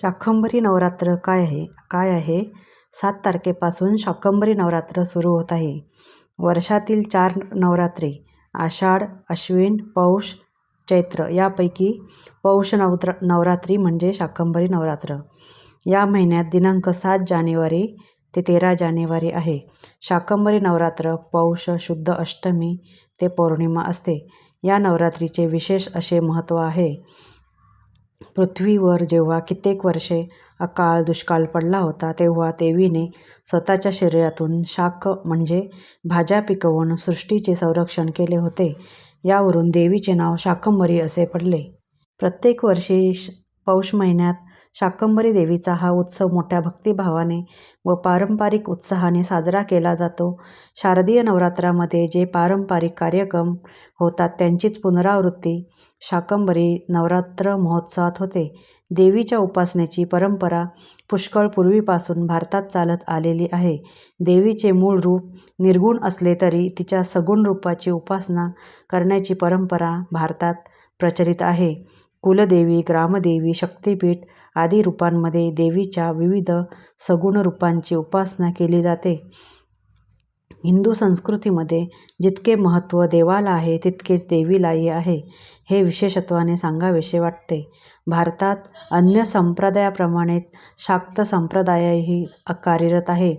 शाकंभरी नवरात्र काय आहे? काय आहे? सात तारखेपासून शाकंभरी नवरात्र सुरू होत आहे. वर्षातील चार नवरात्री आषाढ अश्विन पौष चैत्र यापैकी पौष नवत्र नवरात्री म्हणजे शाकंभरी नवरात्र. या महिन्यात दिनांक सात जानेवारी ते तेरा जानेवारी आहे. शाकंभरी नवरात्र पौष शुद्ध अष्टमी ते पौर्णिमा असते. या नवरात्रीचे विशेष असे महत्त्व आहे. पृथ्वीवर जेव्हा कित्येक वर्षे अकाळ दुष्काळ पडला होता तेव्हा देवीने स्वतःच्या शरीरातून शाक म्हणजे भाज्या पिकवून सृष्टीचे संरक्षण केले होते. यावरून देवीचे नाव शाकंभरी असे पडले. प्रत्येक वर्षी श पौष महिन्यात शाकंभरी देवीचा हा उत्सव मोठ्या भक्तिभावाने व पारंपरिक उत्साहाने साजरा केला जातो. शारदीय नवरात्रामध्ये जे पारंपरिक कार्यक्रम होतात त्यांचीच पुनरावृत्ती शाकंभरी नवरात्र महोत्सवात होते. देवीच्या उपासनेची परंपरा पुष्कळ पूर्वीपासून भारतात चालत आलेली आहे. देवीचे मूळ रूप निर्गुण असले तरी तिच्या सगुण रूपाची उपासना करण्याची परंपरा भारतात प्रचलित आहे. कुलदेवी ग्रामदेवी शक्तिपीठ आदी रूपांमध्ये देवीच्या विविध सगुण रूपांची उपासना केली जाते. हिंदू संस्कृतीमध्ये जितके महत्त्व देवाला आहे तितकेच देवीलाही आहे हे विशेषत्वाने सांगावेसे वाटते. भारतात अन्य संप्रदायाप्रमाणेच शाक्त संप्रदायही कार्यरत आहे.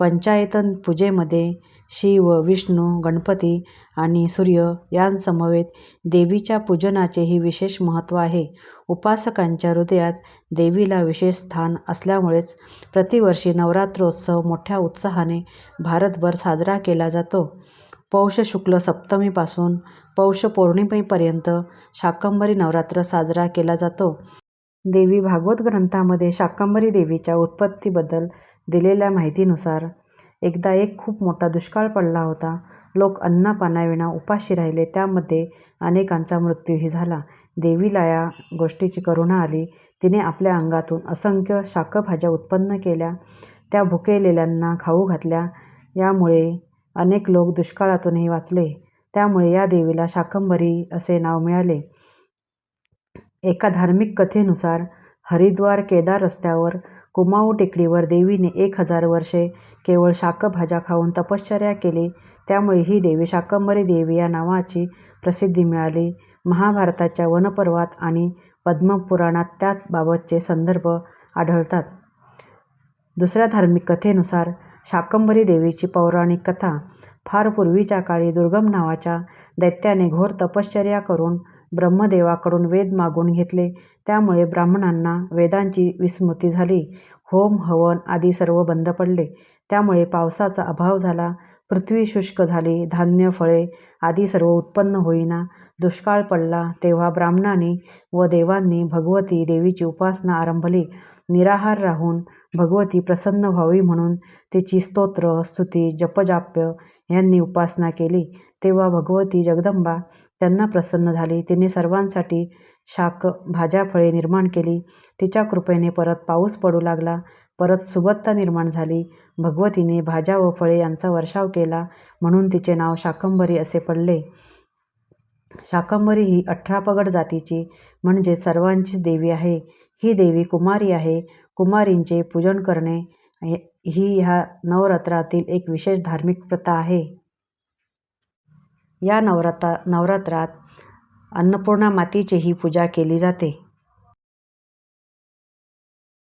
पंचायतन पूजेमध्ये शिव विष्णू गणपती आणि सूर्य यांसमवेत देवीच्या पूजनाचेही विशेष महत्त्व आहे. उपासकांच्या हृदयात देवीला विशेष स्थान असल्यामुळेच प्रतिवर्षी नवरात्रोत्सव मोठ्या उत्साहाने भारतभर साजरा केला जातो. पौष शुक्ल सप्तमीपासून पौष पौर्णिमेपर्यंत शाकंभरी नवरात्र साजरा केला जातो. देवी भागवत ग्रंथामध्ये शाकंभरी देवीच्या उत्पत्तीबद्दल दिलेल्या माहितीनुसार एकदा एक खूप मोठा दुष्काळ पडला होता. लोक अन्नापानाविना उपाशी राहिले. त्यामध्ये अनेकांचा मृत्यूही झाला. देवीला या गोष्टीची करुणा आली. तिने आपल्या अंगातून असंख्य शाकभाज्या उत्पन्न केल्या. त्या भुकेलेल्यांना खाऊ घातल्या. यामुळे अनेक लोक दुष्काळातूनही वाचले. त्यामुळे या देवीला शाकंभरी असे नाव मिळाले. एका धार्मिक कथेनुसार हरिद्वार केदार रस्त्यावर कुमाऊ टेकडीवर देवीने एक हजार वर्षे केवळ शाकभाज्या खाऊन तपश्चर्या केली. त्यामुळे ही देवी शाकंभरी देवी या नावाची प्रसिद्धी मिळाली. महाभारताच्या वनपर्वात आणि पद्मपुराणात त्याबाबतचे संदर्भ आढळतात. दुसऱ्या धार्मिक कथेनुसार शाकंभरी देवीची पौराणिक कथा फार पूर्वीच्या काळी दुर्गम नावाच्या दैत्याने घोर तपश्चर्या करून ब्रह्मदेवाकडून वेद मागून घेतले. त्यामुळे ब्राह्मणांना वेदांची विस्मृती झाली. होम हवन आदी सर्व बंद पडले. त्यामुळे पावसाचा अभाव झाला. पृथ्वी शुष्क झाली. धान्य फळे आदी सर्व उत्पन्न होईना. दुष्काळ पडला तेव्हा ब्राह्मणांनी व देवांनी भगवती देवीची उपासना आरंभली. निराहार राहून भगवती प्रसन्न व्हावी म्हणून तिची स्तोत्र स्तुती जपजाप्य यांनी उपासना केली. तेव्हा भगवती जगदंबा त्यांना प्रसन्न झाली. तिने सर्वांसाठी शाक भाज्या फळे निर्माण केली. तिच्या कृपेने परत पाऊस पडू लागला. परत सुबत्ता निर्माण झाली. भगवतीने भाज्या व फळे यांचा वर्षाव केला म्हणून तिचे नाव शाकंभरी असे पडले. शाकंभरी ही अठरा पगड जातीची म्हणजे सर्वांचीच देवी आहे. ही देवी कुमारी आहे. कुमारींचे पूजन करणे ही ह्या नवरात्रातील एक विशेष धार्मिक प्रथा आहे. या नवरात्रा नवरात्रात अन्नपूर्णा मातेचीही पूजा केली जाते.